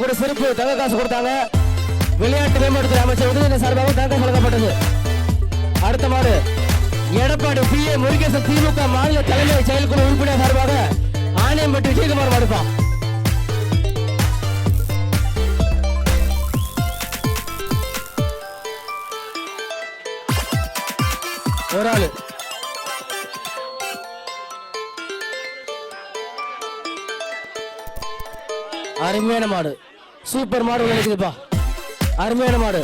கூட சிறப்பு தங்க காசு கொடுத்தாங்க. விளையாட்டு மேம்படுத்துறை அமைச்சர் உதயநிதி சார்பாக தங்க வழங்கப்பட்டது. அடுத்த மாடு எடப்பாடி பி. ஏ. முருகேசன் திமுக மாநில தலைமை செயல்குழு உறுப்பினர் சார்பாக ஆணையம்பட்டி விஜயகுமார் மாடுப்பான் ஒரு ஆளு. அருமையான மாடு. சூப்பர் மாடு நினைக்குதுப்பா அருமையான மாடு.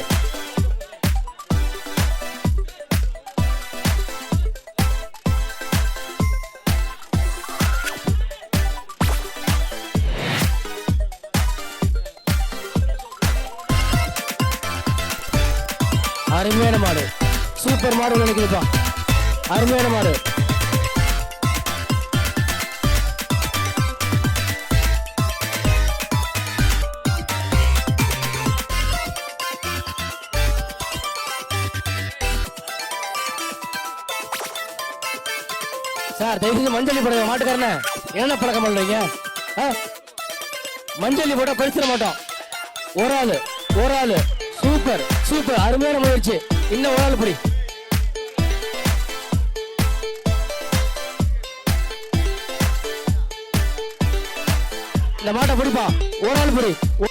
அருமையான மாடு. சூப்பர் மாடு நினைக்குதுப்பா அருமையான மாடு. சார் தயவு செஞ்சு மஞ்சள் போடுங்க மாட்டுக்காரன. என்ன பழக்கம் பண்றீங்க? மஞ்சள் போட்டால் பறிச்சிட மாட்டோம். ஒரு ஆளு ஒரு ஆளு. Super super. அருமையான முயற்சி. இன்னும் ஒரு ஆள் பிடி. இந்த மாட்டை பிடிப்பா. ஒரு ஆள் பிடி.